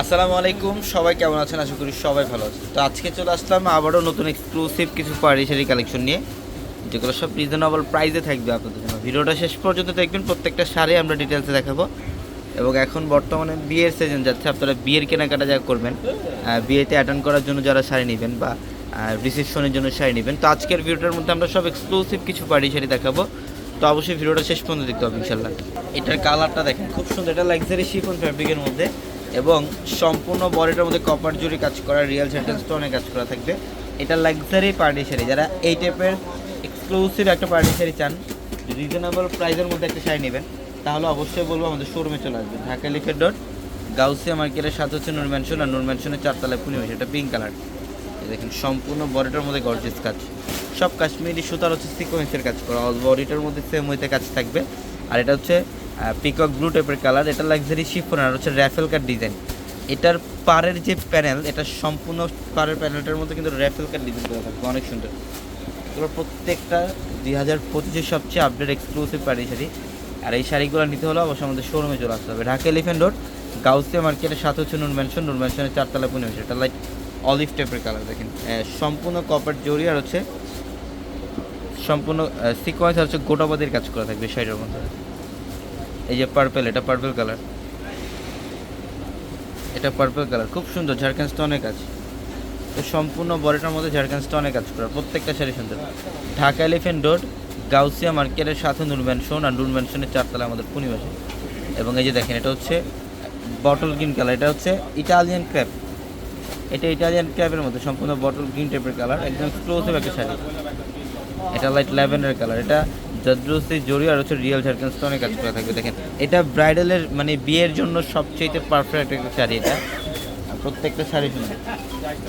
আসসালামু আলাইকুম, সবাই কেমন আছেন? আশা করি সবাই ভালো আছেন। তো আজকে চলে আসলাম আবারও নতুন এক্সক্লুসিভ কিছু পার্টি শাড়ি কালেকশন নিয়ে। যেগুলো সব রিজনেবল প্রাইসে থাকবে আপনাদের জন্য। ভিডিওটা শেষ পর্যন্ত দেখবেন, প্রত্যেকটা শাড়ি আমরা ডিটেলসে দেখাবো। এবং এখন বর্তমানে বিয়ের সিজন যাচ্ছে, আপনারা বিয়ের কেনাকাটা যা করবেন বিয়েতে অ্যাটেন্ড করার জন্য যারা শাড়ি নেবেন বা রিসেপশনের জন্য শাড়ি নেবেন, তো আজকের ভিডিওটার মধ্যে আমরা সব এক্সক্লুসিভ কিছু পার্টি শাড়ি দেখাবো। তো অবশ্যই ভিডিওটা শেষ পর্যন্ত দেখতে হবে ইনশাল্লাহ এটার কালারটা দেখেন, খুব সুন্দর, এটা লাক্সারি শিফন ফ্যাব্রিকের মধ্যে। এবং সম্পূর্ণ বডিটার মধ্যে কপার জুড়ি কাজ করা রিয়েল সেন্টেল স্টোনে কাজ করা থাকবে। এটা লাক্সারি পার্টি শাড়ি। যারা এই টাইপের এক্সক্লুসিভ একটা পার্টি শাড়ি চান রিজনেবল প্রাইসের মধ্যে একটা শাড়ি নেবেন, তাহলে অবশ্যই বলব আমাদের শোরুমে চলে আসবে ঢাকা লিফের ডট গাউসিয়া মার্কেটের সাথে হচ্ছে নূর ম্যানশন আর নূর ম্যানশনের চারতলায় পূর্ণিমা এটা পিঙ্ক কালার দেখেন, সম্পূর্ণ বডিটার মধ্যে গর্জিয়াস কাজ। সব কাশ্মীরি সুতার হচ্ছে সিকোয়েন্সের কাজ করা অল বডিটার মধ্যে সেম ওইতে কাজ থাকবে। আর এটা হচ্ছে পিকক ব্লু টাইপের কালার এটা লাক্সারি শিফন আর হচ্ছে র্যাফেল কার ডিজাইন এটার পাড়ের যে প্যানেল এটা সম্পূর্ণ পাড়ের প্যানেলটার মধ্যে কিন্তু র্যাফেল কার ডিজাইন করা থাকবে, অনেক সুন্দর। এগুলো প্রত্যেকটা দুই হাজার পঁচিশের সবচেয়ে আপডেট এক্সক্লুসিভ পাড়ি শাড়ি। আর এই শাড়িগুলো নিতে হলে অবশ্যই আমাদের শোরুমে চলে আসতে হবে। ঢাকা এলিফেন্ট রোড গাউসিয়া মার্কেটের সাথে হচ্ছে নুন ম্যানশন নুন ম্যানশনের চারতলা পুনে এটা লাইট অলিভ টাইপের কালার দেখেন। সম্পূর্ণ কপার জরি আর হচ্ছে সম্পূর্ণ সিকোয়েন্স আর হচ্ছে গোটাবাদের কাজ করা থাকবে শাড়ির মধ্যে। এই যে পার্পেল এটা পার্পেল কালার এটা পার্পেল কালার খুব সুন্দর ঝাড়খান স্টোনের কাজ। তো সম্পূর্ণ বডিটার মধ্যে ঝাড়খান স্টোনের কাজ করা, প্রত্যেকটা শাড়ি সুন্দর। ঢাকা এলিফেন্ট রোড গাউসিয়া মার্কেটের সাথে নুর ম্যানশন আর নুর ম্যানশনের চারতলা আমাদের পূর্ণিমাসে এবং এই যে দেখেন, এটা হচ্ছে বটল গ্রিন কালার এটা হচ্ছে ইটালিয়ান ক্র্যাপ এটা ইটালিয়ান ক্র্যাপের মধ্যে সম্পূর্ণ বটল গ্রিন টাইপের কালার একদম এক্সক্লুসিভ একটা শাড়ি। এটা লাইট ল্যাভেন্ডার কালার এটা জাদ্রুসি জরি আর হচ্ছে রিয়েল ঝাড়খান স্টোনের কাজ করা থাকবে। দেখেন, এটা ব্রাইডালের মানে বিয়ের জন্য সবচেয়ে পারফেক্ট একটা শাড়ি এটা। প্রত্যেকটা শাড়ি সুন্দর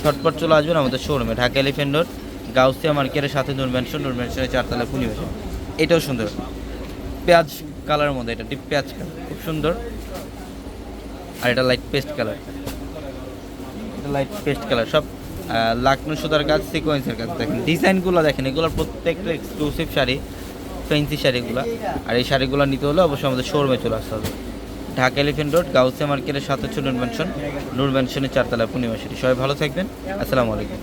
ছটপট চলে আসবেন আমাদের শোরুমে ঢাকা এলিফেন্ট রোড গাউসিয়া মার্কেটের সাথে নূর ম্যানশন নূর ম্যানশনের চারতলা পূর্ণিমাসে এটাও সুন্দর। পেঁয়াজ কালারের মধ্যে, এটা ডিপ পেঁয়াজ কালার খুব সুন্দর। আর এটা লাইট পেস্ট কালার এটা লাইট পেস্ট কালার সব লাকনো সুতার কাজ সিকোয়েন্সের কাজ। দেখেন ডিজাইনগুলো দেখেন, এগুলোর প্রত্যেকটা এক্সক্লুসিভ শাড়ি। ফ্যান্সি শাড়িগুলো। আর এই শাড়িগুলো নিতে হলে অবশ্যই আমাদের শোরুমে চলে আসতে হবে। ঢাকা এলিফেন্ট রোড গাউসিয়া মার্কেটের সাথে হচ্ছে নূর ম্যানশন নূর ম্যানশনের চারতলা পূর্ণিমা সবাই ভালো থাকবেন। আসসালামু আলাইকুম।